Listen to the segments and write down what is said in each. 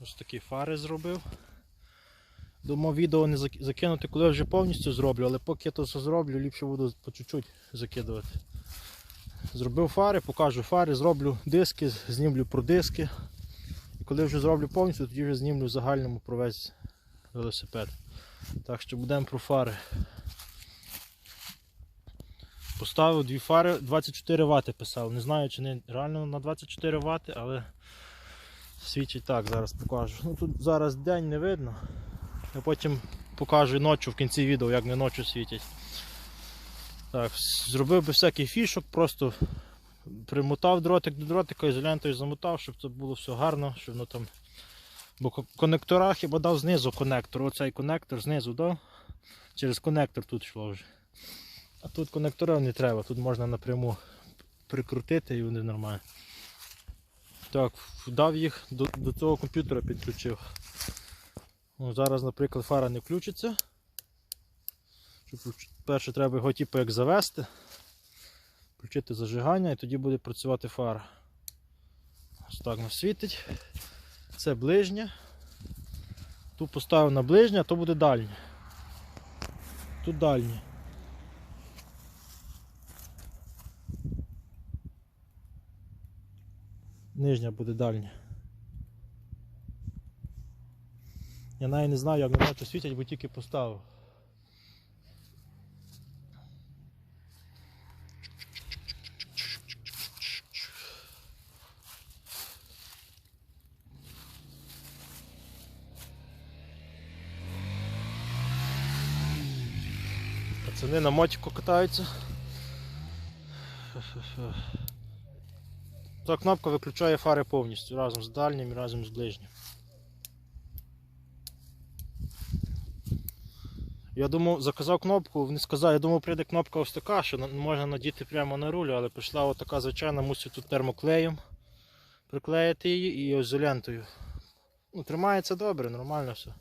Ось такі фари зробив. Думав відео не закинути, коли я вже повністю зроблю, але поки я то все зроблю, ліпше буду по чуть-чуть закидувати. Зробив фари, покажу фари, зроблю диски, знімлю про диски. І коли вже зроблю повністю, тоді вже знімлю в загальному про весь велосипед. Так що будемо про фари. Поставив дві фари 24 Вт писав. Не знаю, чи не реально на 24 Вт, але свідчить так, зараз покажу. Ну тут зараз день не видно. Я потім покажу ночі в кінці відео, як не ночі світять. Так, зробив би всякий фішок, просто примотав дротик до дротика, ізолентою замотав, щоб це було все гарно, щоб воно там. Бо конектора хіба дав знизу конектор. Оцей конектор знизу дав. Через конектор тут йшло вже. А тут конекторів не треба, тут можна напряму прикрутити і вони нормально. Так, дав їх до, до цього комп'ютера підключив. Ну, зараз, наприклад, фара не включиться. Щоб Перше треба його типу як завести, включити зажигання і тоді буде працювати фара. Ось так нас світить. Це ближнє. Тут поставив на ближнє, а то буде дальнє. Тут дальнє. Нижня буде дальня. Я навіть не знаю, як на ночі світять, бо тільки поставив. Пацани на мотику катаються. Та кнопка виключає фари повністю разом з дальнім і разом з ближнім. Я думав, заказав кнопку, вони сказали, я думав, прийде кнопка ось така, що можна надіти прямо на руль, але прийшла ось така звичайна, мусив тут термоклеєм приклеїти її і ізолентою. Ну, тримається добре, нормально все.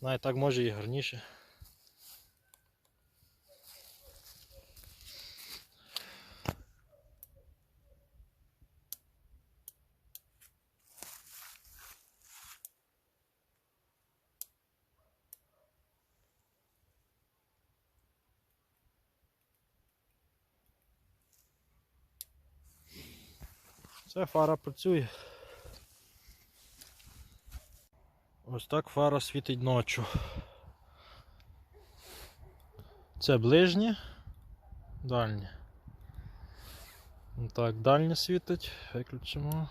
Навіть так може і гарніше. Це фара працює. Ось так фара світить ночі. Це ближнє, дальнє. Так, дальнє світить, виключимо.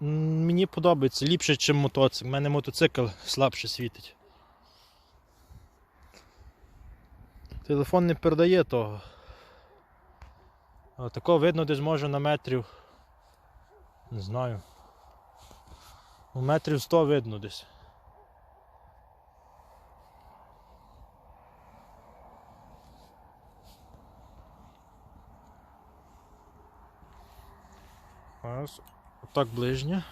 Мені подобається ліпше, ніж мотоцикл. У мене мотоцикл слабше світить. Телефон не передає того. Такого видно десь може на метрів. Не знаю. У метрів 100 видно десь. Ось. Отак ближнє.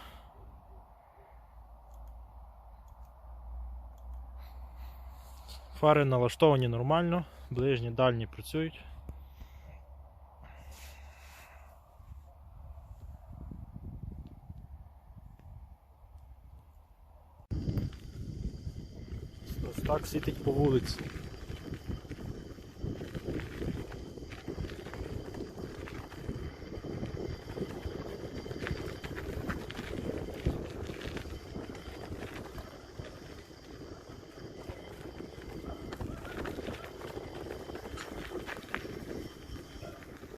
Фари налаштовані нормально, ближні, дальні працюють. Ось так світить по вулиці.